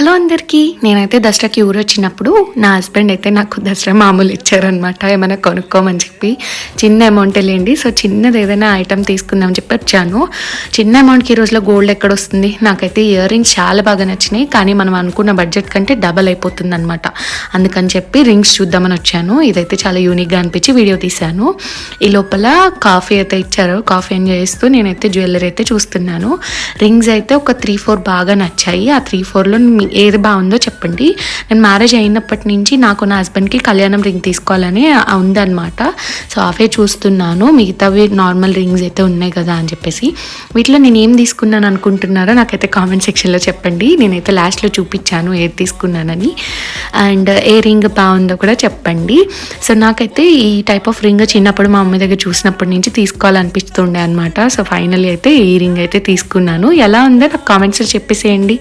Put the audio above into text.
Hello అందరికీ నేనైతే దసరాకి ఊరు వచ్చినప్పుడు నా హస్బెండ్ అయితే నాకు దసరా మామూలు ఇచ్చారనమాట ఏమైనా కొనుక్కోమని చెప్పి చిన్న అమౌంట్ లేండి సో చిన్నది ఏదైనా ఐటమ్ తీసుకుందామని చెప్పి వచ్చాను. చిన్న అమౌంట్కి ఈ రోజులో గోల్డ్ ఎక్కడ వస్తుంది? నాకైతే ఇయర్ రింగ్స్ చాలా బాగా నచ్చినాయి కానీ మనం అనుకున్న బడ్జెట్ కంటే డబల్ అయిపోతుంది అనమాట అందుకని చెప్పి రింగ్స్ చూద్దామని వచ్చాను ఇదైతే చాలా యూనిక్గా అనిపించి వీడియో తీశాను. ఈ లోపల కాఫీ అయితే ఇచ్చారు కాఫీ ఎంజాయ్ చేస్తూ నేనైతే జ్యువెలరీ అయితే చూస్తున్నాను. రింగ్స్ అయితే ఒక త్రీ ఫోర్ బాగా నచ్చాయి ఆ త్రీ ఫోర్లో ఏది బాగుందో చెప్పండి. నేను మ్యారేజ్ అయినప్పటి నుంచి నాకు నా హస్బెండ్కి కళ్యాణం రింగ్ తీసుకోవాలని ఉందన్నమాట. సో అవే చూస్తున్నాను. మిగతావి నార్మల్ రింగ్స్ అయితే ఉన్నాయి కదా అని చెప్పేసి. వీటిలో నేను ఏం తీసుకున్నాను అనుకుంటున్నారో నాకైతే కామెంట్ సెక్షన్లో చెప్పండి. నేనైతే లాస్ట్లో చూపించాను ఏది తీసుకున్నానని. అండ్ ఏ రింగ్ బాగుందో కూడా చెప్పండి. సో నాకైతే ఈ టైప్ ఆఫ్ రింగ్ చిన్నప్పుడు మా అమ్మ దగ్గర చూసినప్పటి నుంచి తీసుకోవాలనిపిస్తుండే అనమాట సో ఫైనల్లీ అయితే ఈ రింగ్ అయితే తీసుకున్నాను. ఎలా ఉందో నాకు కామెంట్స్లో చెప్పేసేయండి.